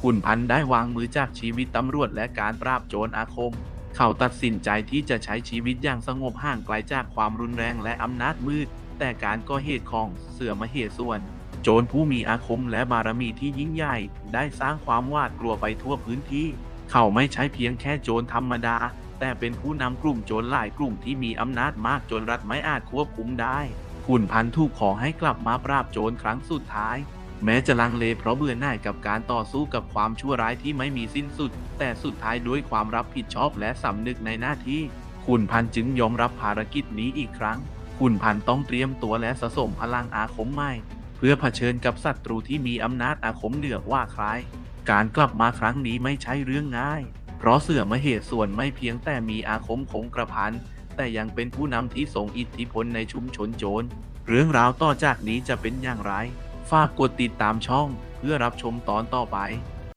ขุนพันธ์ได้วางมือจากชีวิตตำรวจและการปราบโจรอาคม เขาตัดสินใจที่จะใช้ชีวิตอย่างสงบห่างไกลจากความรุนแรงและอำนาจมืด แต่การก่อเหตุของเสือมเหส่วน โจรผู้มีอาคมและบารมีที่ยิ่งใหญ่ ได้สร้างความหวาดกลัวไปทั่วพื้นที่ เขาไม่ใช่เพียงแค่โจรธรรมดา แต่เป็นผู้นำกลุ่มโจรหลายกลุ่มที่มีอำนาจมากจนรัฐไม่อาจควบคุมได้ขุนพันธ์ถูกขอให้กลับมาปราบโจรครั้งสุดท้าย แม้จะลังเลเพราะเบื่อหน่ายกับการต่อสู้กับความชั่วร้ายที่ไม่มีสิ้นสุด แต่สุดท้ายด้วยความรับผิดชอบและสำนึกในหน้าที่ขุนพันจึงยอมรับภารกิจนี้อีกครั้งขุนพันต้องเตรียมตัวและสะสมพลังอาคมใหม่ เพื่อเผชิญกับศัตรูที่มีอำนาจอาคมเหนือว่าใครการกลับมาครั้งนี้ไม่ใช่เรื่องง่าย เพราะเสือมเหตุส่วนไม่เพียงแต่มีอาคมคงกระพัน แต่ยังเป็นผู้นำที่ทรงอิทธิพลในชุมชนโจร เรื่องราวต่อจากนี้จะเป็นอย่างไร ฝากกดติดตามช่องเพื่อรับชมตอนต่อไป